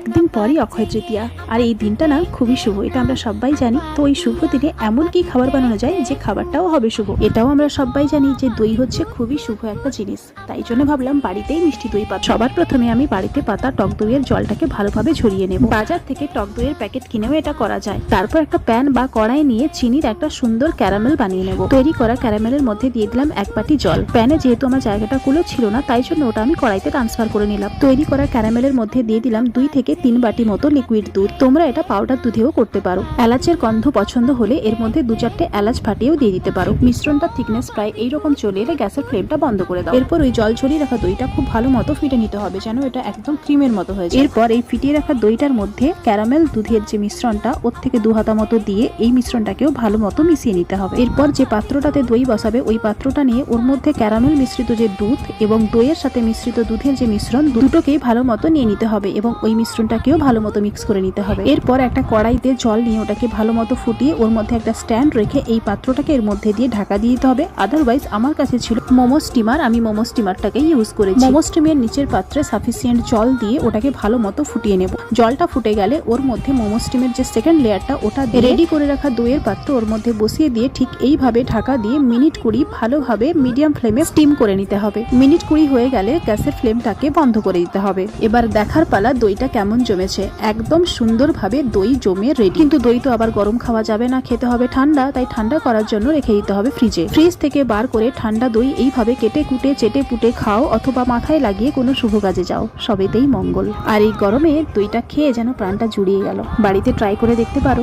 একদিন পরই অক্ষয় তৃতীয়া। আর এই দিনটা না খুবই শুভ, এটা আমরা সবাই জানি। তো এই শুভ দিনে এমন কি খাবার বানানো যায় যে খাবারটাও হবে শুভ? এটাও আমরা সবাই জানি যে দই হচ্ছে খুবই শুভ একটা জিনিস। তাই জন্য ভাবলাম বাড়িতেই মিষ্টি দই পাতা। সবার প্রথমে আমি বাড়িতে পাতা টক দইয়ের জলটাকে ভালোভাবে ঝরিয়ে নেব। বাজার থেকে টক দইয়ের প্যাকেট কিনেও এটা করা যায়। তারপর একটা প্যান বা কড়াই নিয়ে চিনির একটা সুন্দর ক্যারামেল বানিয়ে নেব। তৈরি করা ক্যারামেলের মধ্যে দিয়ে দিলাম এক বাটি জল। প্যানে যেহেতু আমার জায়গাটা কুলো ছিল না, তাই জন্য ওটা আমি কড়াইতে ট্রান্সফার করে নিলাম। তৈরি করা ক্যারামেলের মধ্যে দিয়ে দিলাম দুই থেকে তিন বাটি মতো লিকুইড দুধ তোমরা এটা পাউডার দুধেও করতে পারো। এলাচের গন্ধ পছন্দ হলে এর মধ্যে দু চারটে এলাচ ফাটিয়েও দিয়ে দিতে পারো। মিশ্রণটা থিকনেস প্রায় এইরকম চলে এলে গ্যাসের ফ্লেমটা বন্ধ করে দাও। এরপর ওই জল ছড়িয়ে রাখা দইটা খুব ভালো মতো ফিটে নিতে হবে যেন এটা একদম ক্রিমের মতো হয়ে যায়। এরপর এই ফিটিয়ে রাখা দইটার মধ্যে ক্যারামেল দুধের যে মিশ্রণটা, ওর থেকে দু হাতা মতো দিয়ে এই মিশ্রণটাকেও ভালো মতো মিশিয়ে নিতে হবে। এরপর যে পাত্রটাতে দই বসাবে, ওই পাত্রটা নিয়ে ওর মধ্যে ক্যারামেল মিশ্রিত যে দুধ এবং দইয়ের সাথে মিশ্রিত দুধের যে মিশ্রণ, দুটোকেই ভালো মতো নিয়ে নিতে হবে এবং ওই মিশ্রণটাকেও ভালো মতো মিক্স করে নিতে হবে। এরপর একটা কড়াইতে জল নিয়ে ওটাকে ভালো মতো ফুটিয়ে ওর মধ্যে একটা স্ট্যান্ড রেখে এই পাত্রটাকে এর মধ্যে দিয়ে ঢাকা দিয়ে দিতে হবে। আদারওয়াইজ আমার কাছে ছিল মোমো স্টিমার আমি মোমো স্টিমারটাকেই ইউজ করেছি। মোমো স্টিমের নিচের পাত্রে সাফিসিয়েন্ট জল দিয়ে ওটাকে ভালো মতো ফুটিয়ে নেব। জলটা ফুটে গেলে ওর মধ্যে মোমো স্টিমের যে সেকেন্ড লেয়ারটা ওটা রেডি করে রাখা দইয়ের পাত্র ওর মধ্যে বসিয়ে দিয়ে ঠিক এইভাবে ঢাকা দিয়ে মিনিট কুড়ি ভালোভাবে মিডিয়াম ফ্লেমে স্টিম করে নিতে হবে। মিনিট কুড়ি হয়ে গেলে গ্যাসের ফ্লেমটাকে বন্ধ করে দিতে হবে। এবার দেখার পালা দইটা কেমন জমেছে? একদম সুন্দরভাবে দই জমে রেডি কিন্তু দই তো আবার গরম খাওয়া যাবে না, খেতে হবে ঠান্ডা, তাই ঠান্ডা করার জন্য রেখে দিতে হবে ফ্রিজে ফ্রিজ থেকে বার করে ঠান্ডা দই এইভাবে কেটে কুটে, চেটে পুটে খাও অথবা মাথায় লাগিয়ে কোনো শুভ কাজে যাও। সবেতেই মঙ্গল। আর এই গরমে দইটা খেয়ে যেন প্রাণটা জুড়িয়ে গেল। বাড়িতে ট্রাই করে দেখতে পারো।